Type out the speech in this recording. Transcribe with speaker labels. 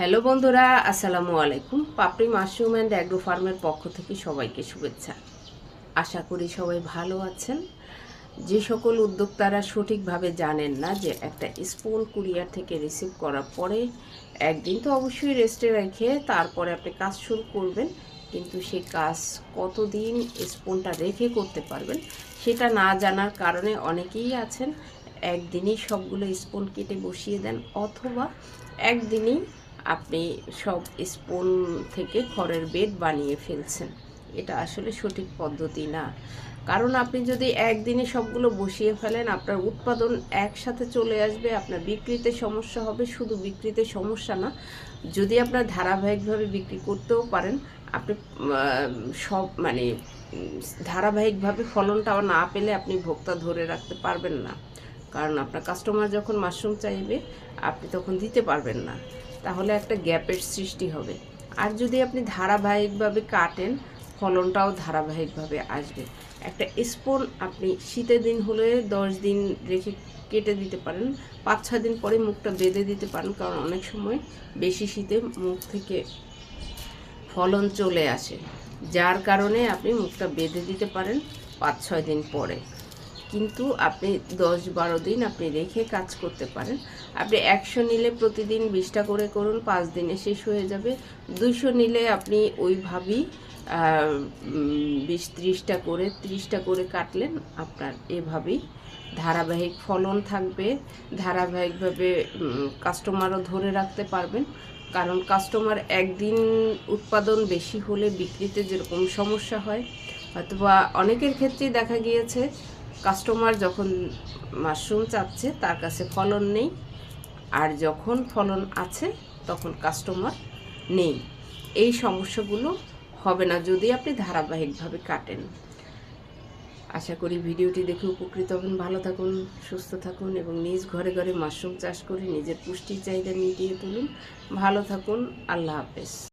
Speaker 1: Hello বন্ধুরা, আসসালামু আলাইকুম। পাপড়ি মাশরুম অ্যান্ড অ্যাগ্রো ফার্মের পক্ষ থেকে সবাইকে শুভেচ্ছা। আশা করি সবাই ভালো আছেন। যে সকল উদ্যোক্তারা সঠিকভাবে জানেন না যে একটা স্পুন কুরিয়ার থেকে রিসিভ করার পরে একদিন তো অবশ্যই রেস্টে রেখে তারপরে আপনি কাজ শুরু করবেন, কিন্তু সেই কাজ কতদিন স্পুনটা রেখে করতে পারবেন সেটা না জানার কারণে অনেকেই আছেন, একদিনই সবগুলো স্পুন কেটে বসিয়ে দেন অথবা একদিনই আপনি সব স্পুন থেকে খড়ের বেড বানিয়ে ফেলছেন। এটা আসলে সঠিক পদ্ধতি না। কারণ আপনি যদি একদিনে সবগুলো বসিয়ে ফেলেন, আপনার উৎপাদন একসাথে চলে আসবে, আপনার বিক্রিতে সমস্যা হবে। শুধু বিক্রিতে সমস্যা না, যদি আপনার ধারাবাহিকভাবে বিক্রি করতেও পারেন, আপনি সব মানে ধারাবাহিকভাবে ফলনটাও না পেলে আপনি ভোক্তা ধরে রাখতে পারবেন না। কারণ আপনার কাস্টমার যখন মাশরুম চাইবে, আপনি তখন দিতে পারবেন না। তাহলে একটা গ্যাপের সৃষ্টি হবে। আর যদি আপনি ধারাবাহিকভাবে কাটেন, ফলনটাও ধারাবাহিকভাবে আসবে। একটা স্পুন আপনি শীতের দিন হলে দশ দিন রেখে কেটে দিতে পারেন, পাঁচ ছয় দিন পরে মুখটা বেঁধে দিতে পারেন, কারণ অনেক সময় বেশি শীতে মুখ থেকে ফলন চলে আসে। যার কারণে আপনি মুখটা বেঁধে দিতে পারেন পাঁচ ছয় দিন পরে। কিন্তু আপনি দশ বারো দিন আপনি রেখে কাজ করতে পারেন। আপনি একশো নিলে প্রতিদিন বিশটা করে করুন, পাঁচ দিনে শেষ হয়ে যাবে। দুইশো নিলে আপনি ওইভাবেই বিশ ত্রিশটা করে ত্রিশটা করে কাটলেন আপনার এভাবেই। ধারাবাহিক ফলন থাকবে, ধারাবাহিকভাবে কাস্টমারও ধরে রাখতে পারবেন। কারণ কাস্টমার একদিন উৎপাদন বেশি হলে বিক্রিতে যেরকম সমস্যা হয়, অথবা অনেকের ক্ষেত্রেই দেখা গিয়েছে কাস্টমার যখন মাশরুম চাচ্ছে, তার কাছে ফলন নেই। আর যখন ফলন আছে, তখন কাস্টমার নেই। এই সমস্যাগুলো হবে না যদি আপনি ধারাবাহিকভাবে কাটেন। আশা করি ভিডিওটি দেখে উপকৃত হবেন। ভালো থাকুন, সুস্থ থাকুন এবং নিজ ঘরে ঘরে মাশরুম চাষ করে নিজের পুষ্টির চাহিদা মিটিয়ে তুলুন। ভালো থাকুন, আল্লাহ হাফেজ।